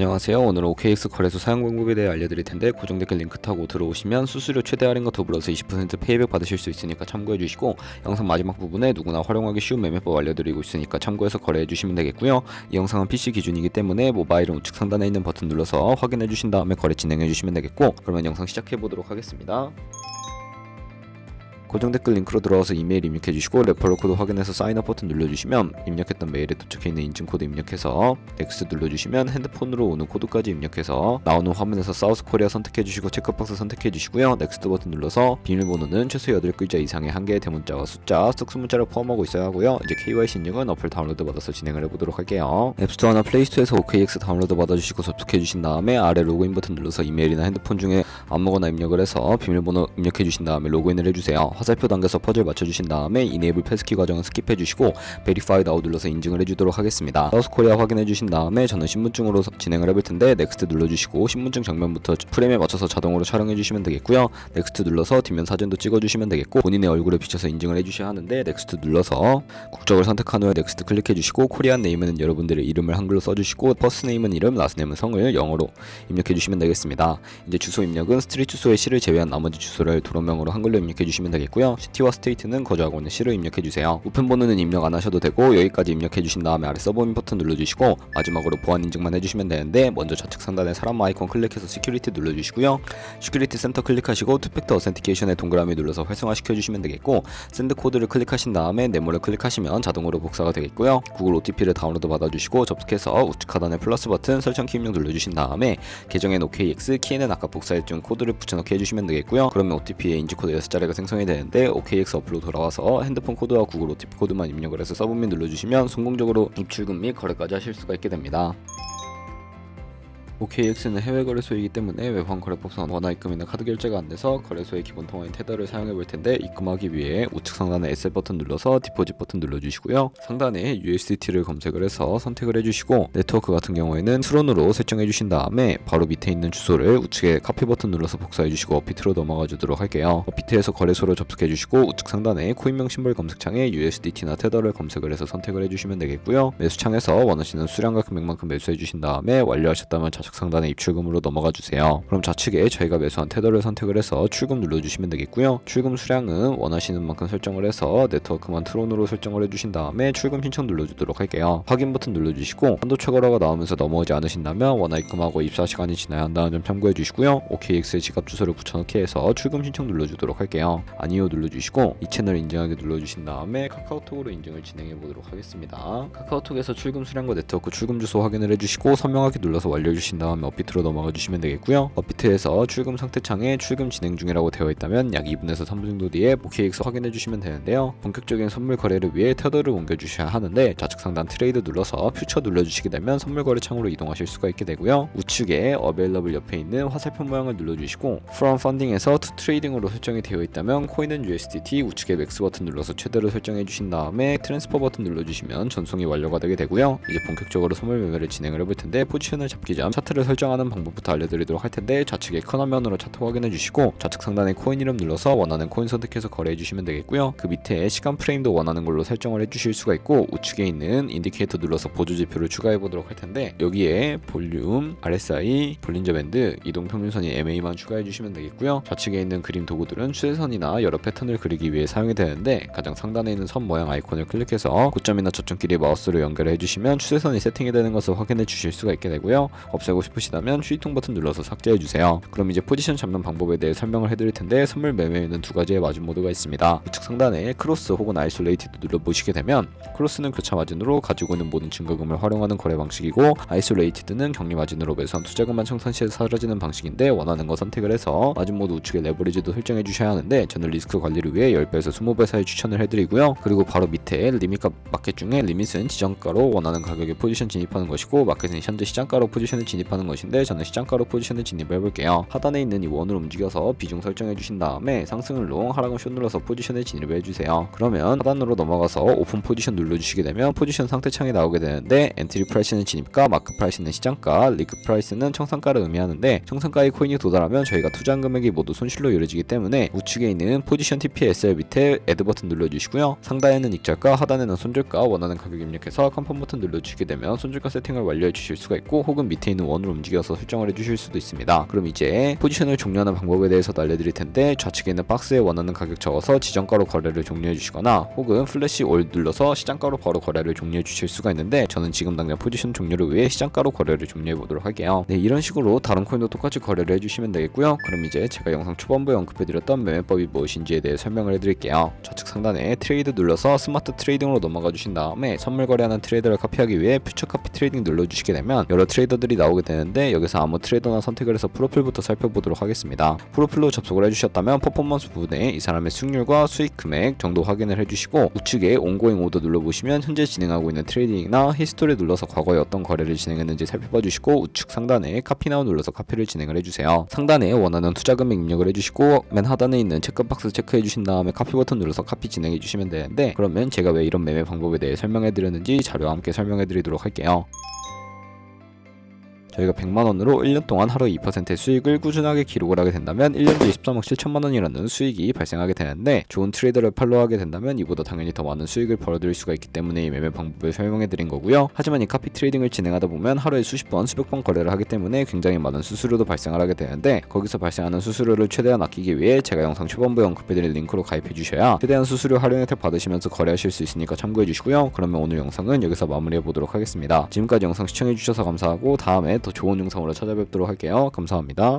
안녕하세요. 오늘은 OKX 거래소 사용 방법에 대해 알려드릴 텐데 고정 댓글 링크 타고 들어오시면 수수료 최대 할인과 더불어서 20% 페이백 받으실 수 있으니까 참고해 주시고 영상 마지막 부분에 누구나 활용하기 쉬운 매매법 알려드리고 있으니까 참고해서 거래해 주시면 되겠고요. 이 영상은 PC 기준이기 때문에 모바일은 우측 상단에 있는 버튼 눌러서 확인해 주신 다음에 거래 진행해 주시면 되겠고 그러면 영상 시작해 보도록 하겠습니다. 고정 댓글 링크로 들어와서 이메일 입력해 주시고 레퍼럴 코드 확인해서 사인업 버튼 눌러주시면 입력했던 메일에 도착해 있는 인증 코드 입력해서 넥스트 눌러주시면 핸드폰으로 오는 코드까지 입력해서 나오는 화면에서 사우스 코리아 선택해 주시고 체크박스 선택해 주시고요. 넥스트 버튼 눌러서 비밀번호는 최소 8글자 이상의 한 개의 대문자와 숫자 쓱수문자를 포함하고 있어야 하고요. 이제 KYC 인증은 어플 다운로드 받아서 진행을 해보도록 할게요. 앱스토어나 플레이스토어에서 OKX 다운로드 받아주시고 접속해 주신 다음에 아래 로그인 버튼 눌러서 이메일이나 핸드폰 중에 아무거나 입력을 해서 비밀번호 입력해 주신 다음에 로그인을 해주세요 화살표 당겨서 퍼즐 맞춰주신 다음에 이네이블 패스키 과정은 스킵해 주시고 베리파이드 아웃 눌러서 인증을 해주도록 하겠습니다. 사우스 코리아 확인해 주신 다음에 저는 신분증으로 서- 진행을 해볼 텐데 넥스트 눌러주시고 신분증 정면부터 프레임에 맞춰서 자동으로 촬영해 주시면 되겠고요. 넥스트 눌러서 뒷면 사진도 찍어주시면 되겠고 본인의 얼굴을 비춰서 인증을 해주셔야 하는데 넥스트 눌러서 국적을 선택한 후에 넥스트 클릭해 주시고 코리안 네임은 여러분들의 이름을 한글로 써주시고 퍼스트 네임은 이름, 라스트 네임은 성을 영어로 입력해 주시면 되겠습니다. 이제 주소 입력은 스트리트 주소의 시를 제외한 나머지 주소를 도로명으로 한글로 입력해 주시면 되겠고 요. 시티와 스테이트는 거주하고 있는 시를 입력해 주세요. 우편 번호는 입력 안 하셔도 되고 여기까지 입력해 주신 다음에 아래 서브민 버튼 눌러 주시고 마지막으로 보안 인증만 해 주시면 되는데 먼저 좌측 상단에 사람 아이콘 클릭해서 시큐리티 눌러 주시고요. 시큐리티 센터 클릭하시고 투팩터 어센티케이션에 동그라미 눌러서 활성화 시켜 주시면 되겠고 샌드 코드를 클릭하신 다음에 네모를 클릭하시면 자동으로 복사가 되겠고요. 구글 OTP를 다운로드 받아 주시고 접속해서 우측 하단에 플러스 버튼 설정 키 입력 눌러 주신 다음에 계정엔 OKX, 키에는 아까 복사했던 코드를 붙여넣기 해주시면 되겠고요. 그러면 OTP의 인지 코드 6자리가 생성이 되는 데 OKX 어플로 돌아와서 핸드폰 코드와 구글 OTP 코드만 입력을 해서 서브밋 눌러주시면 성공적으로 입출금 및 거래까지 하실 수가 있게 됩니다. OKX는 해외 거래소이기 때문에 외환 거래법상 원화 입금이나 카드 결제가 안 돼서 거래소의 기본 통화인 테더를 사용해 볼 텐데 입금하기 위해 우측 상단에 SL 버튼 눌러서 디포짓 버튼 눌러주시고요. 상단에 USDT를 검색을 해서 선택을 해주시고 네트워크 같은 경우에는 트론으로 설정해 주신 다음에 바로 밑에 있는 주소를 우측에 카피 버튼 눌러서 복사해 주시고 어피트로 넘어가 주도록 할게요. 어피트에서 거래소를 접속해 주시고 우측 상단에 코인명 심볼 검색창에 USDT나 테더를 검색을 해서 선택을 해주시면 되겠고요. 매수창에서 원하시는 수량과 금액만큼 매수해 주신 다음에 완료하셨다면 좌측 상단에 입출금으로 넘어가 주세요. 그럼 좌측에 저희가 매수한 테더를 선택을 해서 출금 눌러주시면 되겠고요. 출금 수량은 원하시는 만큼 설정을 해서 네트워크만 트론으로 설정을 해주신 다음에 출금 신청 눌러주도록 할게요. 확인 버튼 눌러주시고 한도 초과라가 나오면서 넘어오지 않으신다면 원화 입금하고 입사 시간이 지나야 한다는 점 참고해 주시고요. OKX의 지갑 주소를 붙여넣기 해서 출금 신청 눌러주도록 할게요. 아니요 눌러주시고 이 채널 인증하기 눌러주신 다음에 카카오톡으로 인증을 진행해 보도록 하겠습니다. 카카오톡에서 출금 수량과 네트워크 출금 주소 확인을 해주시고 선명하게 눌러서 완료해 주신 다음에 업비트로 넘어가 주시면 되겠고요. 업비트에서 출금 상태 창에 출금 진행 중이라고 되어 있다면 약 2분에서 3분 정도 뒤에 OKX 확인해 주시면 되는데요. 본격적인 선물 거래를 위해 테더를 옮겨 주셔야 하는데 좌측 상단 트레이드 눌러서 퓨처 눌러 주시게 되면 선물 거래 창으로 이동하실 수가 있게 되고요. 우측에 어베일러블 옆에 있는 화살표 모양을 눌러 주시고 From Funding에서 To Trading으로 설정이 되어 있다면 코인은 USDT 우측에 맥스 버튼 눌러서 최대로 설정해 주신 다음에 트랜스퍼 버튼 눌러 주시면 전송이 완료가 되게 되고요. 이제 본격적으로 선물 매매를 진행을 해볼 텐데 포지션을 잡기 전 차트 를 설정하는 방법부터 알려드리도록 할 텐데 좌측에 큰 화면으로 차트 확인해 주시고 좌측 상단에 코인 이름 눌러서 원하는 코인 선택해서 거래해 주시면 되겠고요. 그 밑에 시간 프레임도 원하는 걸로 설정을 해 주실 수가 있고 우측에 있는 인디케이터 눌러서 보조 지표를 추가해 보도록 할 텐데 여기에 볼륨, RSI, 볼린저 밴드, 이동 평균선이 MA만 추가해 주시면 되겠고요. 좌측에 있는 그림 도구들은 추세선이나 여러 패턴을 그리기 위해 사용이 되는데 가장 상단에 있는 선 모양 아이콘을 클릭해서 고점이나 저점끼리 마우스로 연결해 주시면 추세선이 세팅이 되는 것을 확인해 주실 수가 있게 되고요. 없애고 싶으시다면 휴지통 버튼 눌러서 삭제해 주세요. 그럼 이제 포지션 잡는 방법에 대해 설명을 해드릴 텐데 선물 매매에는 두 가지의 마진 모드가 있습니다. 우측 상단에 크로스 혹은 아이솔레이티드 눌러 보시게 되면 크로스는 교차 마진으로 가지고 있는 모든 증거금을 활용하는 거래 방식이고 아이솔레이티드는 격리 마진으로 매수한 투자금만 청산 시에 사라지는 방식인데 원하는 거 선택을 해서 마진 모드 우측에 레버리지도 설정해 주셔야 하는데 저는 리스크 관리를 위해 10배에서 20배 사이 추천을 해드리고요. 그리고 바로 밑에 리밋과 마켓 중에 리밋은 지정가로 원하는 가격에 포지션 진입하는 것이고 마켓은 현재 시장가로 포지션을 진입 하는 것인데 저는 시장가로 포지션을 진입해 볼게요. 하단에 있는 이 원을 움직여서 비중 설정해 주신 다음에 상승을 롱, 하락은 숏 눌러서 포지션을 진입해 주세요. 그러면 하단으로 넘어가서 오픈 포지션 눌러 주시게 되면 포지션 상태 창이 나오게 되는데 엔트리 프라이스는 진입가, 마크 프라이스는 시장가, 리그 프라이스는 청산가를 의미하는데 청산가의 코인이 도달하면 저희가 투자한 금액이 모두 손실로 이루어지기 때문에 우측에 있는 포지션 TPSL 밑에 애드 버튼 눌러 주시고요. 상단에는 익절가, 하단에는 손절가 원하는 가격 입력해서 컨펌 버튼 눌러 주시게 되면 손절가 세팅을 완료해 주실 수가 있고 혹은 밑에 있는 원 원으로 움직여서 설정을 해주실 수도 있습니다. 그럼 이제 포지션을 종료하는 방법에 대해서도 알려드릴 텐데 좌측에 있는 박스에 원하는 가격 적어서 지정가로 거래를 종료해 주시거나 혹은 플래시 올 눌러서 시장가로 바로 거래를 종료해 주실 수가 있는데 저는 지금 당장 포지션 종료를 위해 시장가로 거래를 종료해 보도록 할게요. 네 이런 식으로 다른 코인도 똑같이 거래를 해주시면 되겠고요. 그럼 이제 제가 영상 초반부에 언급해드렸던 매매법이 무엇인지에 대해 설명을 해드릴게요. 좌측 상단에 트레이드 눌러서 스마트 트레이딩으로 넘어가 주신 다음에 선물 거래하는 트레이더를 카피하기 위해 퓨처 카피 트레이딩 눌러주시게 되면 여러 트레이더들이 나오게 되는데 여기서 아무 트레이더나 선택을 해서 프로필부터 살펴보도록 하겠습니다. 프로필로 접속을 해주셨다면 퍼포먼스 부분에 이 사람의 수익률과 수익 금액 정도 확인을 해주시고 우측에 온고잉 오더 눌러보시면 현재 진행하고 있는 트레이딩이나 히스토리 눌러서 과거에 어떤 거래를 진행했는지 살펴봐 주시고 우측 상단에 카피나우 눌러서 카피를 진행을 해주세요. 상단에 원하는 투자 금액 입력을 해주시고 맨 하단에 있는 체크박스 체크해 주신 다음에 카피 버튼 눌러서 카피 진행해 주시면 되는데 그러면 제가 왜 이런 매매 방법에 대해 설명해 드렸는지 자료와 함께 설명해 드리도록 할게요. 저희가 100만 원으로 1년 동안 하루 2%의 수익을 꾸준하게 기록을 하게 된다면 1년 뒤에 13억 7천만 원이라는 수익이 발생하게 되는데 좋은 트레이더를 팔로우하게 된다면 이보다 당연히 더 많은 수익을 벌어들일 수가 있기 때문에 이 매매 방법을 설명해 드린 거고요. 하지만 이 카피 트레이딩을 진행하다 보면 하루에 수십 번, 수백 번 거래를 하기 때문에 굉장히 많은 수수료도 발생을 하게 되는데 거기서 발생하는 수수료를 최대한 아끼기 위해 제가 영상 초반부에 언급해드린 링크로 가입해 주셔야 최대한 수수료 할인 혜택 받으시면서 거래하실 수 있으니까 참고해 주시고요. 그러면 오늘 영상은 여기서 마무리해 보도록 하겠습니다. 지금까지 영상 시청해 주셔서 감사하고 다음에 더 좋은 영상으로 찾아뵙도록 할게요. 감사합니다.